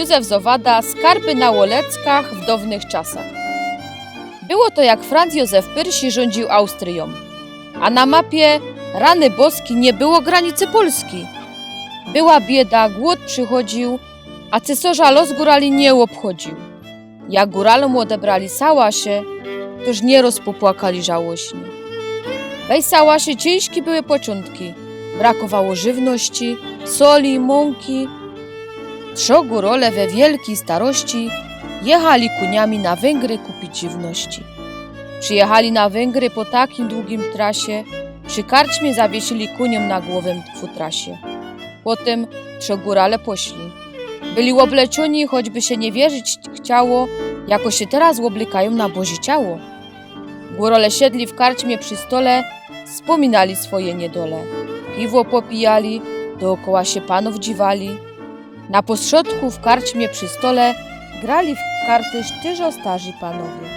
Józef Zowada Skarby na Łoleckach w dawnych czasach. Było to jak Franz Józef Pyrsi rządził Austrią, a na mapie rany boski nie było granicy Polski. Była bieda, głód przychodził, a cesarza los górali nie obchodził. Jak góralom odebrali sałasie, toż nieraz popłakali żałośnie. Wej sałasie ciężkie były początki. Brakowało żywności, soli, mąki. Trzo górole we wielkiej starości jechali kuniami na Węgry kupić żywności. Przyjechali na Węgry po takim długim trasie, przy karczmie zawiesili kuniom na głowę futrasie. Potem trzo górale poszli. Byli obleczeni, choćby się nie wierzyć chciało, jako się teraz oblikają na Boże ciało. Górole siedli w karczmie przy stole, wspominali swoje niedole. Piwo popijali, dookoła się panów dziwali. Na postrzodku w karczmie przy stole grali w karty sztyżo starzy panowie.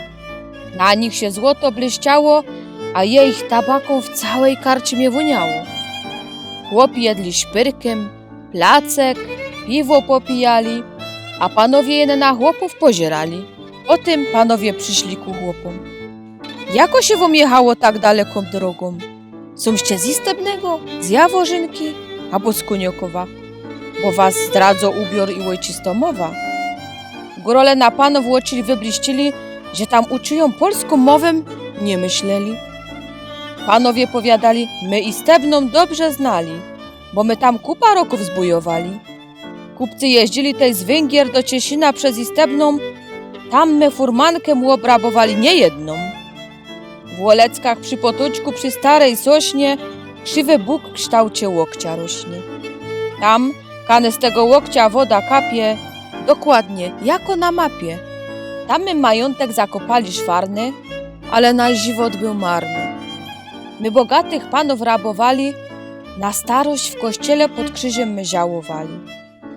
Na nich się złoto błyszczało, a jej tabaką w całej karczmie woniało. Chłopi jedli szpyrkiem, placek, piwo popijali, a panowie jene na chłopów pozierali. O tym panowie przyszli ku chłopom. Jako się wam jechało tak daleką drogą? Sąście z Istebnego, z Jaworzynki albo z Kuniokowa? Bo was zdradzą ubiór i ojczysto mowa. Górole na panów łoczyli wybliścili, że tam uczyją polską mowę, nie myśleli. Panowie powiadali, my Istebną dobrze znali, bo my tam kupa roków zbujowali. Kupcy jeździli tej z Węgier do Ciesina przez Istebną, tam my furmankę obrabowali niejedną. W Łoleckach przy potoczku przy starej sośnie krzywy Bóg kształcie łokcia rośnie. Tam, kany z tego łokcia woda kapie, dokładnie, jako na mapie. Tam my majątek zakopali szwarny, ale nasz żywot był marny. My bogatych panów rabowali, na starość w kościele pod krzyżem my żałowali.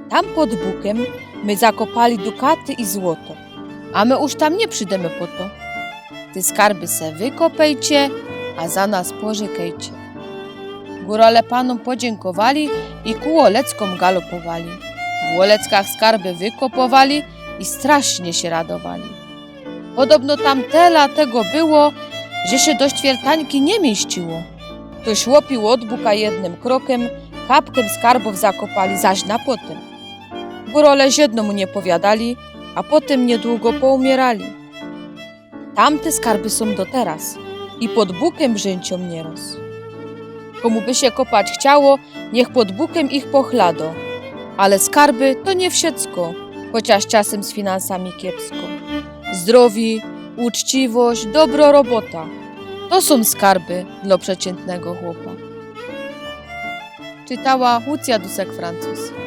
Tam pod bukiem my zakopali dukaty i złoto, a my już tam nie przydemy po to. Ty skarby se wykopejcie, a za nas pożykejcie. Górale panom podziękowali i ku Oleckom galopowali. W Oleckach skarby wykopowali i strasznie się radowali. Podobno tam tela tego było, że się do ćwiertańki nie mieściło. To szłopił od buka jednym krokiem, kapkiem skarbów zakopali zaś na potem. Górole ziedno mu nie powiadali, a potem niedługo poumierali. Tamte skarby są do teraz i pod bukiem brzęcią nieraz. Komu by się kopać chciało, niech pod bukiem ich pochlado. Ale skarby to nie wsiecko, chociaż czasem z finansami kiepsko. Zdrowi, uczciwość, dobro robota. To są skarby dla przeciętnego chłopa. Czytała Łucja Dusek-Francuz.